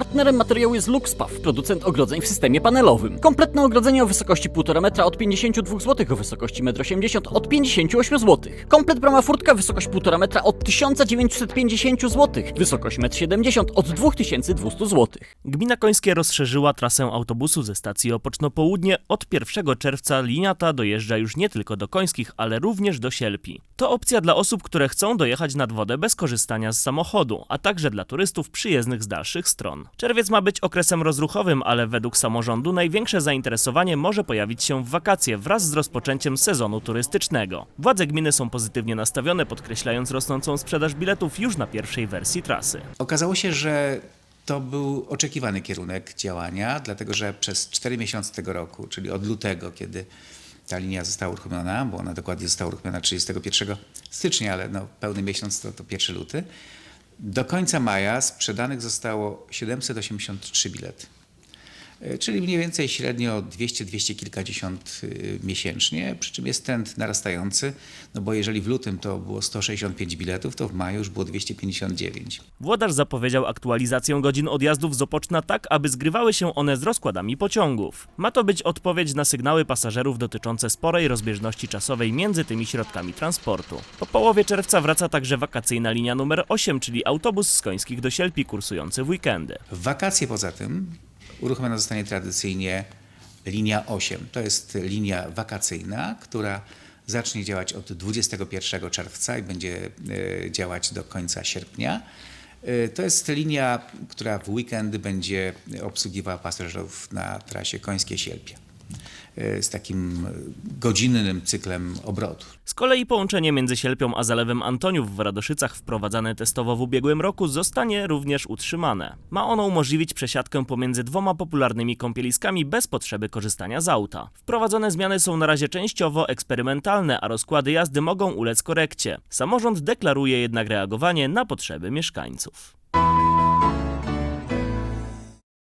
Partnerem materiału jest Luxpaw, producent ogrodzeń w systemie panelowym. Kompletne ogrodzenie o wysokości 1,5 metra od 52 zł, o wysokości 1,80 m od 58 zł. Komplet brama furtka, wysokość 1,5 metra od 1950 zł, wysokość 1,70 m od 2200 zł. Gmina Końskie rozszerzyła trasę autobusu ze stacji Opoczno Południe. Od 1 czerwca linia ta dojeżdża już nie tylko do Końskich, ale również do Sielpi. To opcja dla osób, które chcą dojechać nad wodę bez korzystania z samochodu, a także dla turystów przyjezdnych z dalszych stron. Czerwiec ma być okresem rozruchowym, ale według samorządu największe zainteresowanie może pojawić się w wakacje wraz z rozpoczęciem sezonu turystycznego. Władze gminy są pozytywnie nastawione, podkreślając rosnącą sprzedaż biletów już na pierwszej wersji trasy. Okazało się, że to był oczekiwany kierunek działania, dlatego że przez 4 miesiące tego roku, czyli od lutego, kiedy ta linia została uruchomiona, bo ona dokładnie została uruchomiona 31 stycznia, ale no, pełny miesiąc to, to 1 luty, do końca maja sprzedanych zostało 783 bilety. E, Czyli mniej więcej średnio 200-200 kilkadziesiąt y, miesięcznie, przy czym jest trend narastający, no bo jeżeli w lutym to było 165 biletów, to w maju już było 259. Włodarz zapowiedział aktualizację godzin odjazdów z Opoczna tak, aby zgrywały się one z rozkładami pociągów. Ma to być odpowiedź na sygnały pasażerów dotyczące sporej rozbieżności czasowej między tymi środkami transportu. Po połowie czerwca wraca także wakacyjna linia numer 8, czyli autobus z Końskich do Sielpi kursujący w weekendy. W wakacje poza tym uruchomiona zostanie tradycyjnie linia 8. To jest linia wakacyjna, która zacznie działać od 21 czerwca i będzie e, działać do końca sierpnia. E, To jest linia, która w weekendy będzie obsługiwała pasażerów na trasie Końskie-Sielpie e, z takim e, godzinnym cyklem obrotu. Z kolei połączenie między Sielpią a Zalewem Antoniów w Radoszycach wprowadzane testowo w ubiegłym roku zostanie również utrzymane. Ma ono umożliwić przesiadkę pomiędzy dwoma popularnymi kąpieliskami bez potrzeby korzystania z auta. Wprowadzone zmiany są na razie częściowo eksperymentalne, a rozkłady jazdy mogą ulec korekcie. Samorząd deklaruje jednak reagowanie na potrzeby mieszkańców.